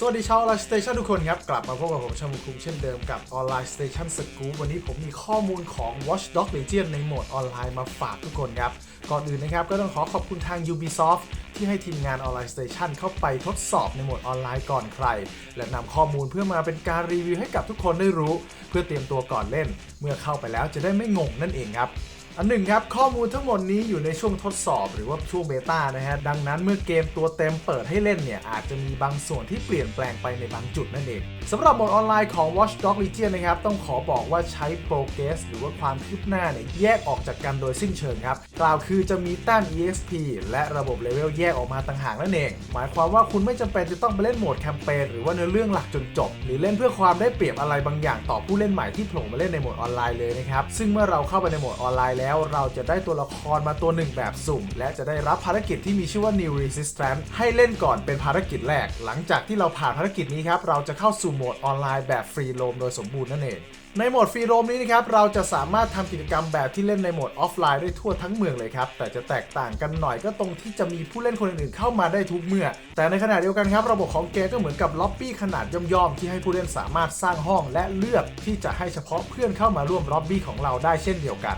สวัสดีชาวออนไลน์สเตชันทุกคนครับ กลับมาพบกับผมชามุคุงเช่นเดิมกับออนไลน์สเตชันสกู๊วันนี้ผมมีข้อมูลของ Watchdog Legion ในโหมดออนไลน์มาฝากทุกคนครับ ก่อนอื่นนะครับ ก็ต้องขอขอบคุณทาง Ubisoft ที่ให้ทีมงานออนไลน์สเตชันเข้าไปทดสอบในโหมดออนไลน์ก่อนใคร และนำข้อมูลเพื่อมาเป็นการรีวิวให้กับทุกคนได้รู้ เพื่อเตรียมตัวก่อนเล่น เมื่อเข้าไปแล้วจะได้ไม่งงนั่นเองครับ อันหนึ่งครับ ข้อมูลทั้งหมดนี้อยู่ในช่วงทดสอบหรือว่าช่วงเบต้านะฮะ ดังนั้นเมื่อเกมตัวเต็มเปิดให้เล่นเนี่ย อาจจะมีบางส่วนที่เปลี่ยนแปลงไปในบางจุดนั่นเองสำหรับโหมดออนไลน์ของ Watch Dogs Legion นะครับ ต้องขอบอกว่าใช้ progress หรือว่าความคืบหน้าเนี่ยแยกออกจากกันโดยสิ้นเชิงครับ กล่าวคือจะมีแต้ม EXP และระบบเลเวลแยกออกมาต่างหากนั่นเอง หมายความว่าคุณไม่จำเป็นจะต้องไปเล่นโหมดแคมเปญหรือว่าเนื้อเรื่องหลักจนจบ หรือเล่นเพื่อความได้เปรียบอะไรบางอย่างต่อผู้เล่นใหม่ที่โผล่มาเล่นในโหมดออนไลน์เลยนะครับซึ่งเมื่อเราเข้าไปในโหมดออนไลน์แล้วแล้วเราจะได้ตัวละครมาตัวหนึ่งแบบสุ่ม และจะได้รับภารกิจที่มีชื่อว่า New Resistance ให้เล่นก่อนเป็นภารกิจแรก หลังจากที่เราผ่านภารกิจนี้ครับ เราจะเข้าสู่โหมดออนไลน์แบบฟรีโรมโดยสมบูรณ์นั่นเองในโหมดฟรีโรมนี้นะครับ เราจะสามารถทำกิจกรรมแบบที่เล่นในโหมดออฟไลน์ได้ทั่วทั้งเมืองเลยครับ แต่จะแตกต่างกันหน่อยก็ตรงที่จะมีผู้เล่นคนอื่นๆเข้ามาได้ทุกเมื่อ แต่ในขณะเดียวกันครับ ระบบของเกมก็เหมือนกับล็อบบี้ขนาดย่อมๆ ที่ให้ผู้เล่นสามารถสร้างห้องและเลือกที่จะให้เฉพาะเพื่อนเข้ามาร่วมล็อบบี้ของเราได้เช่นเดียวกัน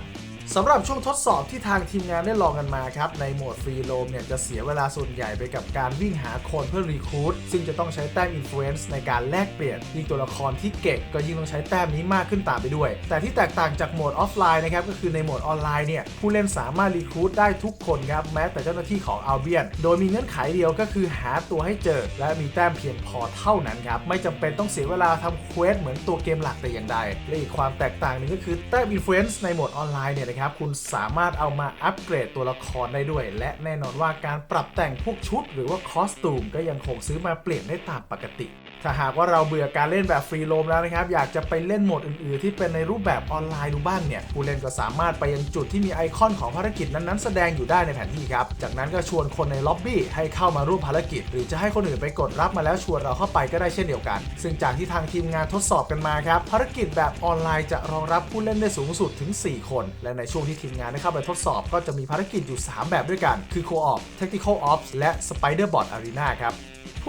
สำหรับช่วงทดสอบที่ทางทีมงานได้ลองกันมาครับ ในโหมดฟรีโรมเนี่ยจะเสียเวลาส่วนใหญ่ไปกับการวิ่งหาคนเพื่อรีคูดซึ่งจะต้องใช้แต้มอิ f ฟ u e n c e ในการแลกเปลี่ยน ยิ่งตัวละครที่เก่งก็ยิ่งต้องใช้แต้มนี้มากขึ้นตามไปด้วย แต่ที่แตกต่างจากโหมดออฟไลน์นะครับก็คือในโหมดออนไลน์เนี่ยผู้เล่นสามารถรีคูดได้ทุกคนครับแม้แต่เจ้าหน้าที่ของอัลเบียนโดยมีเงื่อนไขเดียวก็คือหาตัวให้เจอ และมีแต้มเพียงพอเท่านั้นครับไม่จำเป็นต้องเสียเวลาทำเควสเหมือนตัวเกมหลักแต่อย่างใดและอีกความแตกต่างหนึ่งก็คือแต้มอิ f ฟ u e n c e ในโหมดออนไลน์เนี่ยครับ คุณสามารถเอามาอัปเกรดตัวละครได้ด้วย และแน่นอนว่าการปรับแต่งพวกชุด หรือว่าคอสตูมก็ยังคงซื้อมาเปลี่ยนได้ตามปกติ ถ้าหากว่าเราเบื่อการเล่นแบบฟรีโรมแล้วนะครับ อยากจะไปเล่นโหมดอื่นๆ ที่เป็นในรูปแบบออนไลน์ดูบ้างเนี่ย ผู้เล่นก็สามารถไปยังจุดที่มีไอคอนของภารกิจนั้นๆ แสดงอยู่ได้ในแผนที่ครับ จากนั้นก็ชวนคนในล็อบบี้ให้เข้ามาร่วมภารกิจ หรือจะให้คนอื่นไปกดรับมาแล้วชวนเราเข้าไปก็ได้เช่นเดียวกัน ซึ่งจากที่ทางทีมงานทดสอบกันมาครับภารกิจแบบออนไลน์จะรองรับผู้เล่นได้สูงสุดถึง 4 คน และในช่วงที่ทีมงานได้เข้าไปทดสอบก็จะมีภารกิจอยู่ 3 แบบด้วยกัน คือ Co-op Tactical Ops และ Spider Bot Arena ครับ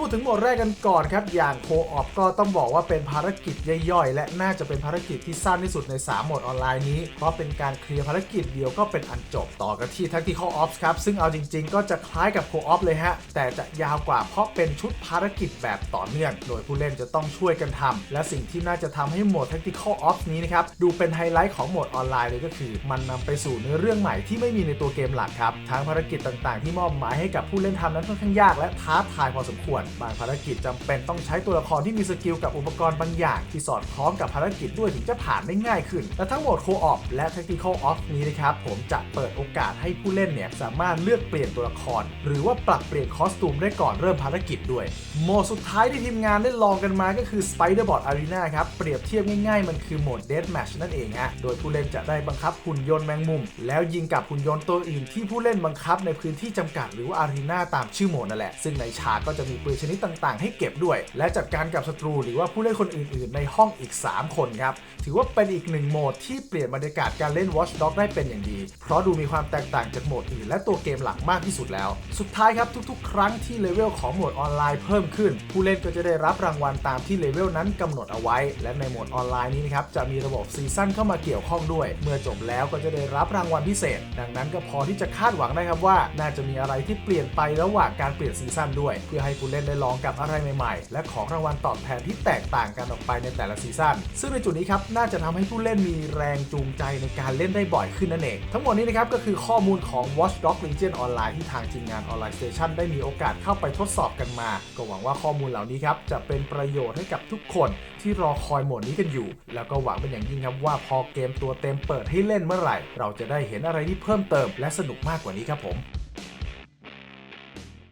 พูดถึงหมดแรกกันก่อนครับ อย่างโคออปก็ต้องบอกว่าเป็นภารกิจย่อยๆ และน่าจะเป็นภารกิจที่สั้นที่สุดใน3โหมดออนไลน์นี้ เพราะเป็นการเคลียร์ภารกิจเดียวก็เป็นอันจบต่อกันที่ Tactical Ops ครับ ซึ่งเอาจริงๆ ก็จะคล้ายกับโคออปเลยฮะ แต่จะยาวกว่าเพราะเป็นชุดภารกิจแบบต่อเนื่อง โดยผู้เล่นจะต้องช่วยกันทำและสิ่งที่น่าจะทำให้โหมด Tactical Ops นี้นะครับดูเป็นไฮไลท์ของโหมดออนไลน์เลยก็คือ มันนำไปสู่เนื้อเรื่องใหม่ที่ไม่มีในตัวเกมหลักครับทั้งภารกิจต่างๆ ที่มอบหมายให้กับผู้เล่นทำนั้นค่อนข้างยากและท้าทายพอสมควรบางภารกิจจำเป็นต้องใช้ตัวละครที่มีสกิลกับอุปกรณ์บางอย่าง ที่สอดคล้องกับภารกิจด้วยถึงจะผ่านได้ง่ายขึ้น และทั้งโหมดโคออฟและ Tactical Ops นี้นะครับผมจะเปิดโอกาสให้ผู้เล่นเนี่ยสามารถเลือกเปลี่ยนตัวละคร หรือว่าปรับเปลี่ยนคอสตูมได้ก่อนเริ่มภารกิจด้วย โหมดสุดท้ายที่ทีมงานได้ลองกันมาก็คือ Spider Bot Arena ครับเปรียบเทียบง่ายๆ มันคือโหมด Death Match นั่นเองฮะโดยผู้เล่นจะได้บังคับหุ่นยนต์แมงมุม แล้วยิงกับหุ่นยนต์ตัวอื่นที่ผู้เล่นบังคับในพื้นที่จำกัดหรือว่าอารีนาตามชื่อโหมดนั่นแหละซึ่งในฉากก็จะมีปืนชนิดต่างๆ ให้เก็บด้วย และจัดการกับศัตรูหรือว่าผู้เล่นคนอื่นๆ ในห้องอีก 3 คนครับ ถือว่าเป็นอีกหนึ่งโหมดที่เปลี่ยนบรรยากาศการเล่น Watch Dog ได้เป็นอย่างดี เพราะดูมีความแตกต่างจากโหมดอื่นและตัวเกมหลักมากที่สุดแล้ว สุดท้ายครับทุกๆ ครั้งที่เลเวลของโหมดออนไลน์เพิ่มขึ้น ผู้เล่นก็จะได้รับรางวัลตามที่เลเวลนั้นกำหนดเอาไว้ และในโหมดออนไลน์นี้นะครับจะมีระบบซีซั่นเข้ามาเกี่ยวข้องด้วย เมื่อจบแล้วก็จะได้รับรางวัลพิเศษ ดังนั้นก็พอที่จะคาดหวังได้ครับว่า น่าจะมีอะไรที่เปลี่ยนไประหว่างการเปลี่ยนซีซั่นด้วย เพื่อให้ผู้เล่นได้ลองกับอะไรใหม่ๆ และของรางวัลตอบแทนที่แตกต่างกันออกไปในแต่ละซีซั่นซึ่งในจุดนี้ครับน่าจะทำให้ผู้เล่นมีแรงจูงใจในการเล่นได้บ่อยขึ้นนั่นเอง ทั้งหมดนี้นะครับก็คือข้อมูลของ Watch Dog Legion Online ที่ทางทีมงาน Online Station ได้มีโอกาสเข้าไปทดสอบกันมา ก็หวังว่าข้อมูลเหล่านี้ครับจะเป็นประโยชน์ให้กับทุกคนที่รอคอยโหมดนี้กันอยู่ แล้วก็หวังเป็นอย่างยิ่งครับว่าพอเกมตัวเต็มเปิดให้เล่นเมื่อไหร่ เราจะได้เห็นอะไรที่เพิ่มเติมและสนุกมากกว่านี้ครับผม